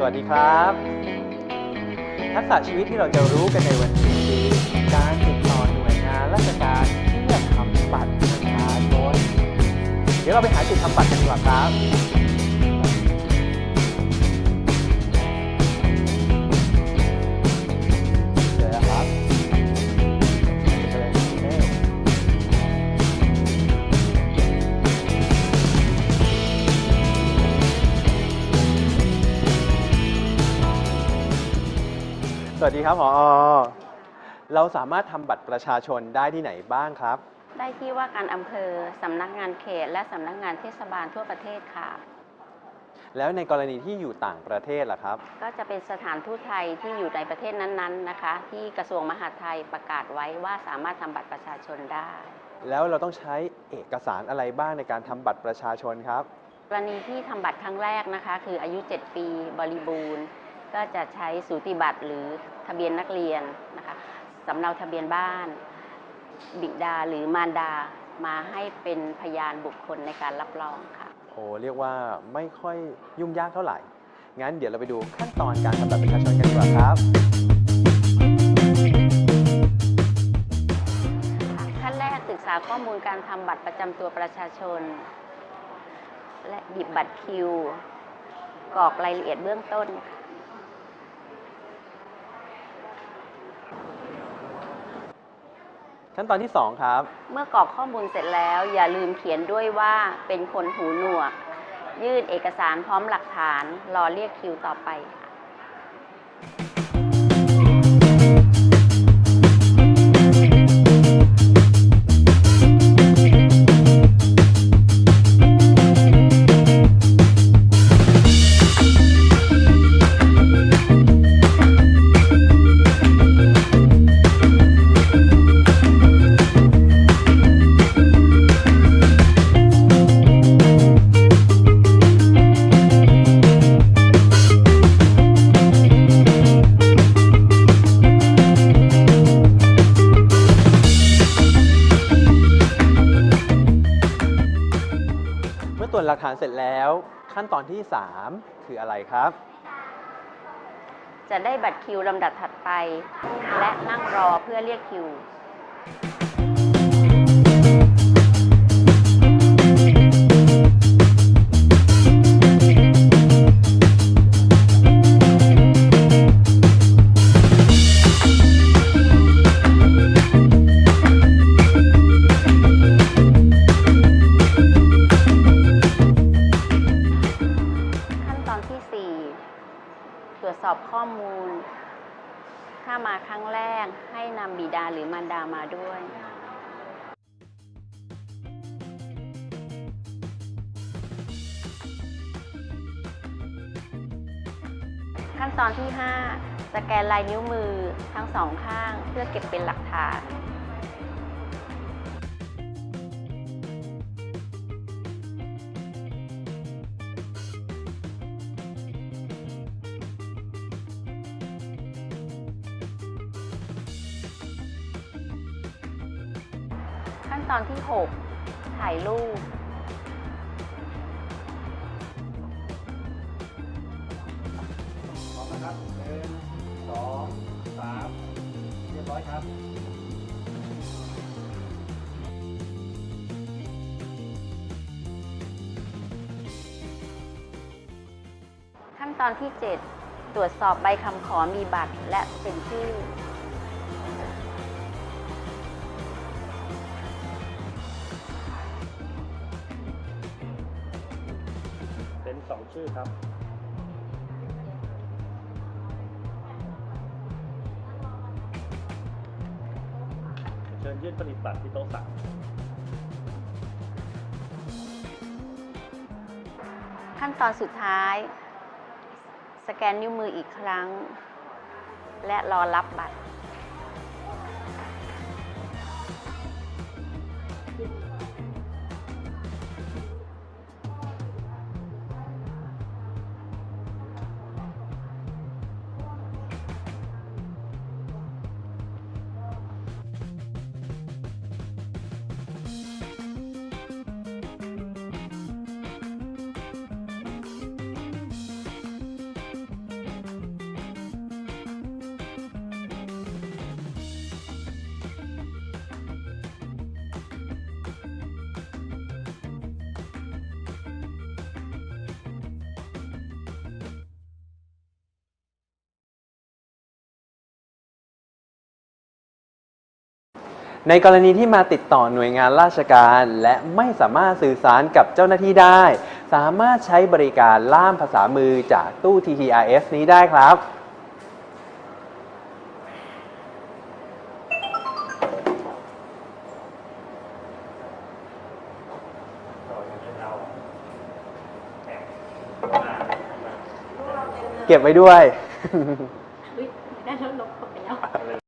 สวัสดีครับ ทักษะชีวิตที่เราจะรู้กันในวันนี้คือการติดต่อหน่วยงานราชการเพื่อทำบัตรประชาชนเดี๋ยวเราไปหาจุดทำบัตรกันดีกว่าครับ สวัสดีครับผอเราสามารถทำบัตรประชาชนได้ที่ไหนบ้างครับ ได้ที่ว่าการอำเภอสำนักงานเขต และสำนักงานเทศบาลทั่วประเทศค่ะ แล้วในกรณีที่อยู่ต่างประเทศล่ะครับ ก็จะเป็นสถานทูตไทยที่อยู่ในประเทศนั้นๆนะคะ ที่กระทรวงมหาดไทยประกาศไว้ว่าสามารถทำบัตรประชาชนได้ แล้วเราต้องใช้เอกสารอะไรบ้างในการทำบัตรประชาชนครับ กรณีที่ทำบัตรครั้งแรกนะคะ คืออายุ 7 ปีบริบูรณ์ ก็จะใช้สูติบัตรหรือทะเบียนนักเรียนนะคะสำเนาทะเบียนบ้าน บิดาหรือมารดามาให้เป็นพยานบุคคลในการรับรองค่ะ โอ้เรียกว่าไม่ค่อยยุ่งยากเท่าไหร่ งั้นเดี๋ยวเราไปดูขั้นตอนการทำบัตรประชาชนกันดีกว่าครับ ขั้นแรกศึกษาข้อมูลการทำบัตรประจำตัวประชาชน และหยิบบัตรคิวกรอกรายละเอียดเบื้องต้นค่ะ ขั้นตอนที่ 2 ครับ เมื่อกรอกข้อมูลเสร็จแล้ว อย่าลืมเขียนด้วยว่าเป็นคนหูหนวก ยื่นเอกสารพร้อมหลักฐาน รอเรียกคิวต่อไปค่ะ หลักฐานเสร็จแล้ว ขั้นตอนที่ 3 คืออะไรครับ จะได้บัตรคิวลำดับถัดไป และนั่งรอเพื่อเรียกคิว มูล ถ้ามาครั้งแรกให้นำบิดาหรือมารดามาด้วยขั้นตอนที่ 5 สแกนลายนิ้วมือทั้งสองข้างเพื่อเก็บเป็นหลักฐาน ขั้นตอนที่ 6 ถ่ายรูป พร้อมนะครับหนึ่งสองสามเรียบร้อยครับ ขั้นตอนที่ 7 ตรวจสอบใบคำขอมีบัตรและเซ็นชื่อ เป็นสองชื่อครับเชิญยื่นผลิตบัตรที่โต๊ะสามขั้นตอนสุดท้าย สแกนนิ้วมืออีกครั้ง และรอรับบัตร ในกรณีที่มาติดต่อหน่วยงานราชการ และไม่สามารถสื่อสารกับเจ้าหน้าที่ได้ สามารถใช้บริการล่ามภาษามือจากตู้ TTRS นี้ได้ครับ เก็บไว้ด้วย